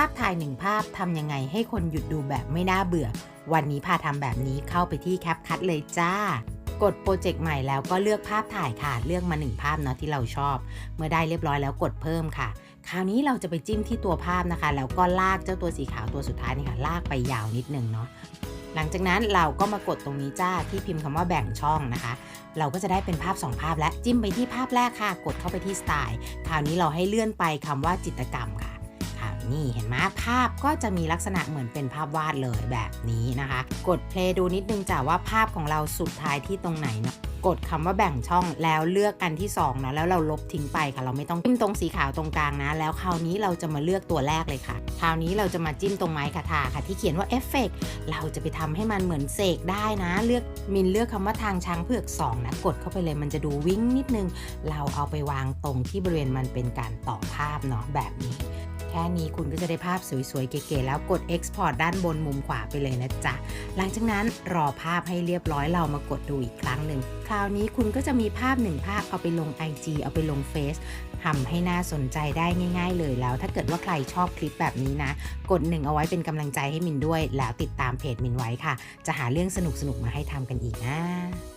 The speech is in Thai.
ภาพถ่ายหนึ่งภาพทำยังไงให้คนหยุดดูแบบไม่น่าเบื่อ วันนี้พาทำแบบนี้เข้าไปที่แคปคัดเลยจ้า กดโปรเจกต์ใหม่แล้วก็เลือกภาพถ่ายค่ะ เลือกมาหนึ่งภาพเนาะที่เราชอบ เมื่อได้เรียบร้อยแล้วกดเพิ่มค่ะ คราวนี้เราจะไปจิ้มที่ตัวภาพนะคะ แล้วก็ลากเจ้าตัวสีขาวตัวสุดท้ายนี่ค่ะ ลากไปยาวนิดนึงเนาะหลังจากนั้นเราก็มากดตรงนี้จ้าที่พิมพ์คำว่าแบ่งช่องนะคะ เราก็จะได้เป็นภาพ 2 ภาพและจิ้มไปที่ภาพแรกค่ะ กดเข้าไปที่สไตล์ คราวนี้เราให้เลื่อนไปคำว่าจิตกรรมค่ะ นี่เห็นไหมภาพก็จะมีลักษณะเหมือนเป็นภาพวาดเลยแบบนี้นะคะ กดเพลย์ดูนิดนึงจ้ะว่าภาพของเราสุดท้ายที่ตรงไหนเนาะกดคำว่าแบ่งช่องแล้วเลือกอันที่2เนาะแล้วเราลบทิ้งไปค่ะ เราไม่ต้องจิ้มตรงสีขาวตรงกลางนะ แล้วคราวนี้เราจะมาเลือกตัวแรกเลยค่ะ คราวนี้เราจะมาจิ้มตรงไม้คาถาค่ะ ที่เขียนว่าเอฟเฟกเราจะไปทำให้มันเหมือนเสกได้นะ เลือกมินเลือกคำว่าทางช้างเผือก2นะกดเข้าไปเลยมันจะดูวิ่งนิดนึง เราเอาไปวางตรงที่บริเวณมันเป็นการต่อภาพเนาะแบบนี้ ค่นี้คุณก็จะได้ภาพสวยๆ เก๋ๆแล้วกด Export ด้านบนมุมขวาไปเลยนะจ๊ะ หลังจากนั้นรอภาพให้เรียบร้อยเรามากดดูอีกครั้งหนึ่ง คราวนี้คุณก็จะมีภาพหนึ่งภาพเอาไปลง IG เอาไปลง Face ทำให้น่าสนใจได้ง่าย ๆ เลยแล้ว ถ้าเกิดว่าใครชอบคลิปแบบนี้นะ กดหนึ่งเอาไว้เป็นกำลังใจให้มินด้วย แล้วติดตามเพจมินไว้ค่ะ จะหาเรื่องสนุกๆมาให้ทำกันอีกนะ